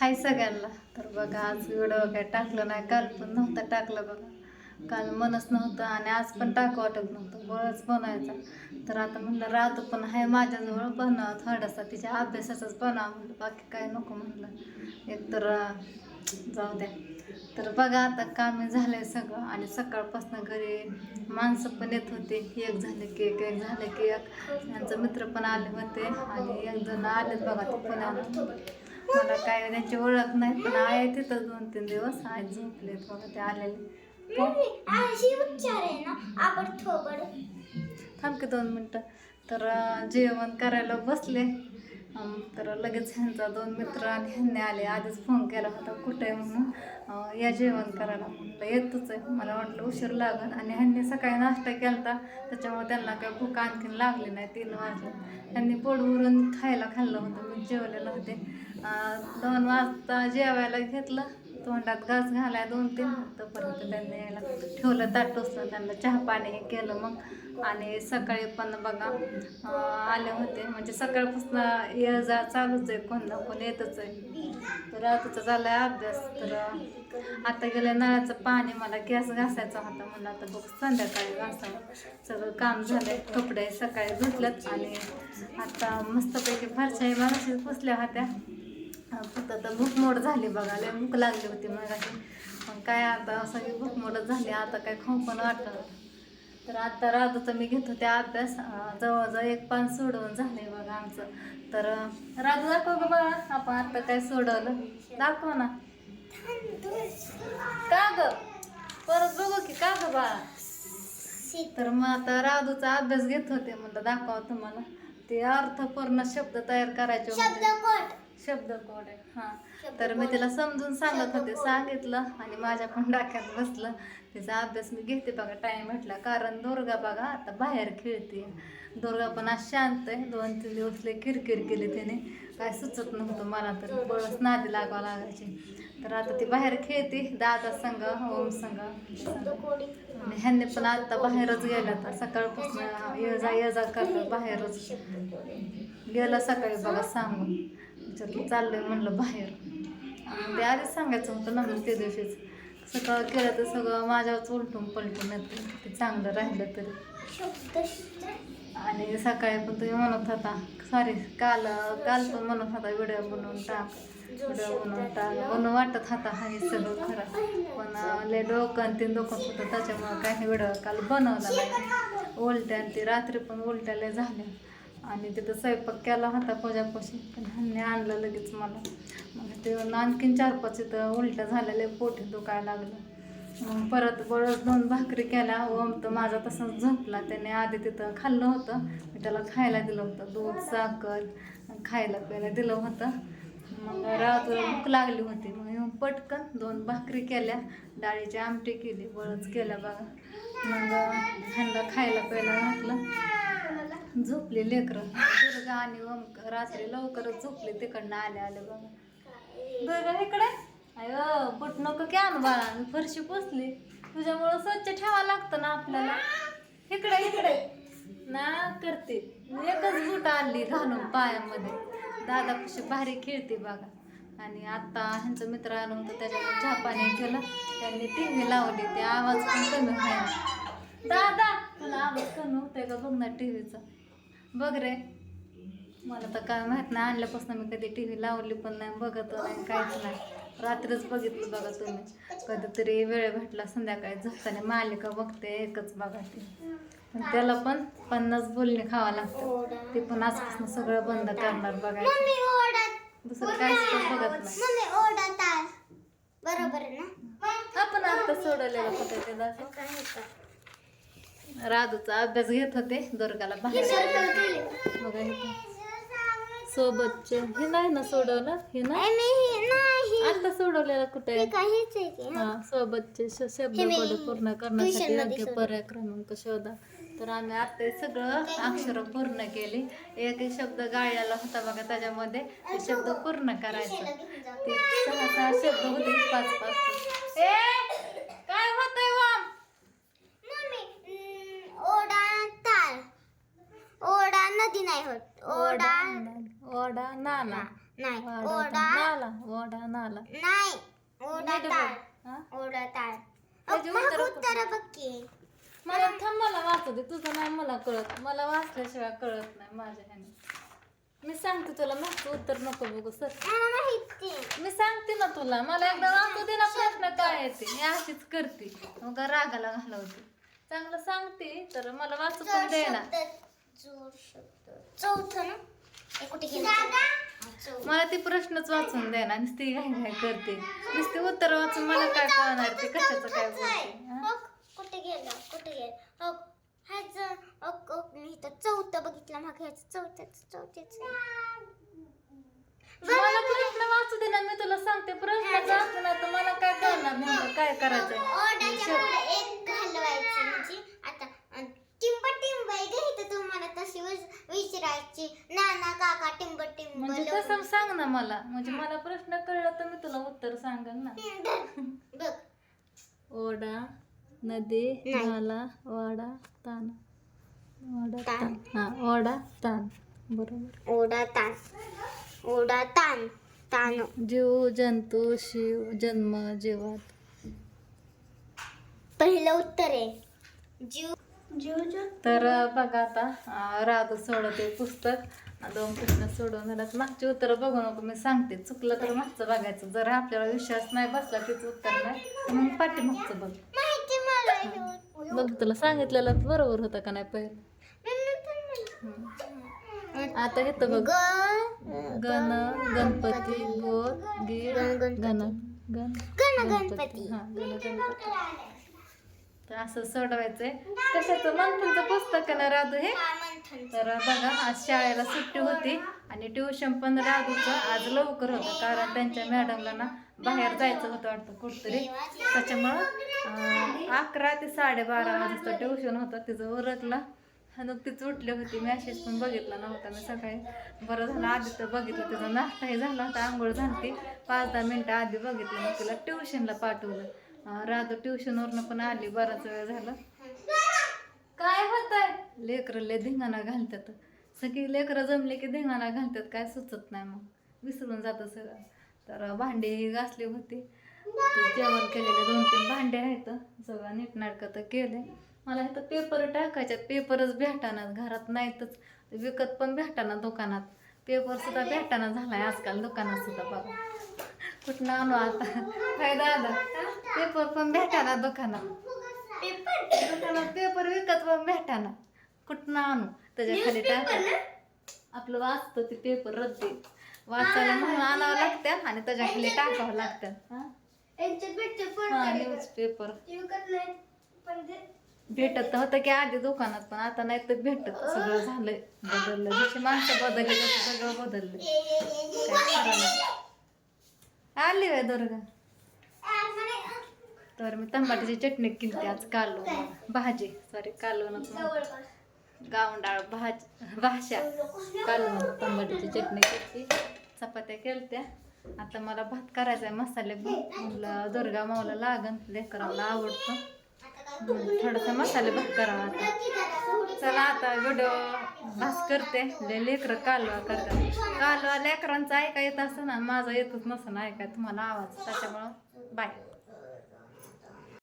हाय सगळ्यांना. तर बघा आज व्हिडिओ काय टाकलं नाही काल पण नव्हतं टाकलं बघा. काल मनच नव्हतं आणि आज पण टाकू वाटत नव्हतं बळच बनवायचा तर आता म्हणलं राहतो पण आहे माझ्याजवळ बनवा थोडासा तिच्या अभ्यासाचाच बनवा म्हणलं बाकी काय नको म्हणलं. एकतर जाऊ द्या. तर बघा आता कामे झालंय सगळं आणि सकाळपासून घरी माणसं पण येत होते. एक झाले की एक एक झाले की एक. यांचं मित्र पण आले होते आणि एक जण आलेत बघा ते पुण्याला मला काय त्यांची ओळख नाही पण आहे तिथं दोन तीन दिवस आज झोपलेत बघा ते आलेले. अशी उच्चार आहे ना? आपण थोबड. थांब की दोन मिनटं. तर जेवण करायला बसले. तर लगेच ह्यांचा दोन मित्र आणि ह्यांनी आले. आधीच फोन केला होता कुठे म्हणून? या जेवण करायला. म्हटलं येतच आहे. मला वाटलं उशीर लागन. आणि ह्यांनी सकाळी नाश्ता केला होता त्याच्यामुळे त्यांना काय भूक आणखीन लागली नाही तीन वाजले. त्यांनी पोट भरून खायला खाल्लं होतं मी जेवलेलं होते दोन वाजता जेवायला घेतलं. तोंडात घास घालाय दोन तीन. तोपर्यंत त्यांनी यायला ठेवलं ताटोसलं त्यांना चहा पाणी हे केलं मग. आणि सकाळी पण बघा आले होते. म्हणजे सकाळपासून ये जा चालूच आहे. कोण ना कोण येतच आहे. तर आताचा झाला आहे अभ्यास. तर आता गेलं नळाचं पाणी मला गॅस घासायचा होता म्हणून आता बघ संध्याकाळी घासावं. सगळं काम झालं कपडे सकाळी धुतल्यात आणि आता मस्तपैकी फारशाही मला पुसल्या होत्या. फक्त आता भूकमोड झाली बघा लय भूक लागली होती मग मग काय आता सगळी भूकमोडच झाली आता काय खाऊ पण वाटत तर आता राधूचा मी घेत होते अभ्यास जवळजवळ एक पान सोडवून झाले बघा आमचं. तर अं, राधू दाखव ग बघा आपण आता काय सोडवलं. दाखव ना. का ग? परत बघू की का ग बाळा? तर मग आता राधूचा अभ्यास घेत होते म्हणलं दाखवा तुम्हाला. ते अर्थपूर्ण शब्द तयार करायचे होते. शब्दकोड आहे हां. तर मी तिला समजून सांगत होते सांगितलं आणि माझ्या पण डोक्यात बसलं. तिचा अभ्यास मी घेते बघा टाईम भेटला कारण दुर्गा बघा आता बाहेर खेळते दुर्गा पण आज शांत आहे. दोन तीन दिवस किरकिर केली तिने. काय सुचत नव्हतं मला तर. बळच नादी लागावं लागायची. तर आता ती बाहेर खेळते दादा संघ ओम संघ. आणि ह्यांनी पण आता बाहेरच गेल्या तर सकाळपासून ये जा ये जा करतात बाहेरच गेला सकाळी बघा सांगून. विचारलं चाललंय म्हणलं बाहेर. आणि ते आधीच सांगायचं होतं ना मग ते दिवशीच. सकाळ केलं तर सगळं माझ्यावरच उलटून पलटून येतं. ते चांगलं राहिलं तरी. आणि सकाळी पण तुम्ही म्हणत होता सॉरी काल काल पण म्हणत होता व्हिडिओ बनवून टाक व्हिडिओ बनवून टाक. बनवून वाटत होता हा हे सगळं खरं. पण लय डोकं आणि ते डोकं होतं त्याच्यामुळं काही व्हिडिओ काल बनवला नाही. उलट्या आणि ते रात्री पण उलट्या लय झाल्या. आणि तिथं स्वयंपाक केला होता पूजापाशी. पण ह्यांनी आणलं लगेच मला. मग ते आणखीन चार पाच इथं उलट्या झालेल्या पोटी दुखायला लागलं मग परत बळच दोन भाकरी केल्या. ओम तर माझा तसाच झोपला. त्याने आधी तिथं खाल्लं होतं. मी त्याला खायला दिलं होतं. दूध साखर खायला प्यायला दिलं होतं. मग रात भूक लागली होती. मग पटकन दोन भाकरी केल्या. डाळीची आमटी केली. बळच केल्या बघा. मग ह्यांना खायला प्यायला घातलं. झोपले लेकरं. दुर्गा आणि ओम रात्री लवकरच झोपले तिकडनं आले आले बघा. दुर्गा इकडे? अयो बुट नको की आण बाळा. मी फरशी पुसली. तुझ्यामुळं स्वच्छ ठेवावं लागतं ना आपल्याला. इकडे इकडे. ना करते. एकच बूट आणली घालून पायामध्ये. दादा कशी भारी खेळते बघा. आणि आता ह्यांचं मित्र आलो होतं त्याच्यामुळे चहा पाणी केलं. त्यांनी टी व्ही लावली. ते आवाज पण कमी व्हायला. होतोय का? बघ ना टी व्हीचा बघ रे. मला तर काय माहीत नाही आणल्यापासून मी कधी टी व्ही लावली पण नाही बघत नाही काहीच नाही. रात्रीच बघितलं बघा तुम्ही. कधीतरी वेळ भेटला संध्याकाळी झोपताना मालिका बघते एकच बघा ती. पण त्याला पण पन्नास बोलणे खावा लागतं. ते पण आजपासून सगळं बंद करणार बघायचं. ओढत दुसरं काहीच पण बघत नाही. बरोबर आपण आता सोडवलेलं होतं ते दाखव राधूचा अभ्यास घेत होते दुर्गाला सोबतचे. हे नाही ना सोडवलं? हे नाही आता सोडवलेलं कुठे? हा सोबतचे शब्द पूर्ण करण्यासाठी योग्य. पर्याय क्रमांक शोधा. तर आम्ही आता सगळं अक्षर पूर्ण केली. एक एक शब्द गाळलेला होता बघा त्याच्यामध्ये. ते शब्द पूर्ण करायचं. ते सहा सहा शब्द होते पाच पाच ए काय होतंय वाम मम्मी हम्म, ओढा ताल ओढा नदी नाही होत. ओढा ओढा. नाना नाही. ओढा नाला. वाडा नाला. नाही. ओढा ताळ? ओढा ताळ. उत्तरं बघ की. मला थांब मला वाचू दे. तुझं नाही मला कळत मला वाचल्याशिवाय कळत नाही माझ्या ह्याने. मी सांगते तुला मागचं उत्तर नको बघू सर. मी सांगते ना तुला. मला एकदा वाचू दे ना प्रश्न काय आहे ते. मी अशीच करते. मग रागाला घालवते. चांगलं सांगते तर मला वाचू पण जोड दे ना. शब्द. जोड शब्द चौथं ना? हे कुठे गेलं? हा, चौथं. मला ती प्रश्नच वाचून दे ना नुसती घाई घाई करते. नुसती उत्तर वाचून मला काय कळणार ते कशाचं काय. बोलते हा? हो, कुठे गेलं कुठे गेलं? हो ह्याचं हो, मी इथं चौथं बघितलं मग ह्याचं चौथ्याच चौथ्याच. मला प्रश्न वाचू दे ना मी तुला सांगते प्रश्न वाचू ना तर मला काय कळणार नेमकं काय करायचंय ओढ्याच्या पुढे एक घालवायचं म्हणजे आता अं, टिंब टिंब आहे ग इथं तुम्हाला तशी विच- विचारायची नाना काका टिंब टिंब म्हणजे लवकर. तसं सांग ना मला. म्हणजे मला प्रश्न कळला तर मी तुला उत्तर सांगेन ना. बघ ओढा नदी. नाला वाडा तान. वाडा तान. तान. हा ओढा तान. बरोबर. ओढा ताण ओढा ताण ताण जीव जंतू शिव जन्म जीवात. पहिलं उत्तर आहे. जीव. जीव तर बघा आता राधू सोडवते पुस्तक. दोन प्रश्न सोडवून झाल्यात मागचे उत्तर बघू नको मी सांगते. चुकलं तर मागचं बघायचं. जर आपल्याला विश्वास नाही बसला तिचं उत्तर नाही. मग पाठीमागचं बघ. माहिती मला बघ तुला सांगितलेलं बरोबर होतं का नाही पहिलं. आता घेतं बघ. ग गण गणपती गोद गे गण- गणपती. गण गण गण गणपती हा गण गणपती. तर असं सोडवायचंय. कशाचं? मंथनचं पुस्तक ना राधू हे. तर बघा आज शाळेला सुट्टी होती आणि ट्युशन पण राधूचं आज लवकर होतं कारण त्यांच्या मॅडमला ना बाहेर जायचं होतं वाटतं कुठतरी. त्याच्यामुळं अकरा ते साडेबारा वाजता ट्युशन होतं तिचं उरकलं नुकतीच उठली होती. मॅसेज पण बघितला नव्हता मी सकाळी. बरं झालं आधी तर बघितलं. तिचा नाश्ताही झाला होता आंघोळ झाली पाच दहा मिनटं आधी बघितलं. मग तिला ट्युशनला पाठवलं. राधू ट्युशनवरनं पण आली बराच वेळ झाला. काय होतंय? लेकरं लय धिंगाणा घालतात. सगळी लेकरं जमले की धिंगाणा घालतात काय सुचत नाही मग. विसरून जातं सगळं. तर भांडे ही घासली होती. जेवण केलेले दोन तीन भांडे आहेत. सगळं नीटनाटकं तर केले. मला इथं पेपर टाकायच्यात पेपरच भेटानात घरात नाहीतच. विकत पण भेटाना दुकानात. पेपर सुद्धा भेटाना झालाय आजकाल दुकानात सुद्धा बघा. कुठनं आणू आता? काय दादा? पेपर पण भेटाना दुकानात. दुकानात पेपर विकत पण भेटाना. कुठनं आणू? त्याच्याखाली टाक. आपलं वाचतं ते पेपर रद्दी वाचायला म्हणून आणावं लागतं आणि त्याच्याखाली टाकावं लागतं. हा? न्यूज पेपर भेटत होतं की आधी दुकानात पण आता नाही तर भेटत. सगळं झालंय. बदललं. जशी माणसं बदलली तसं सगळं बदललं. आली बाय दुर्गा. तर मी टमाट्याची चटणी केली आज कालवून भाजी सॉरी कालवण म्हणते. गावंडाळ भाज भाषा कालवण टमाट्याची चटणी केली चपात्या केलत्या. आता मला भात करायचा आहे मसाले म्हटलं दुर्गा माऊला लागन लेकराला आवडतो. थोडासा मसाले भात करावा आता. चला आता व्हिडिओ भास करते. ले लेकरं कालवा करतात. कालवा लेकरांचं ऐका येत असं ना माझा येतच नसं ना ऐकाय तुम्हाला आवाज. त्याच्यामुळं बाय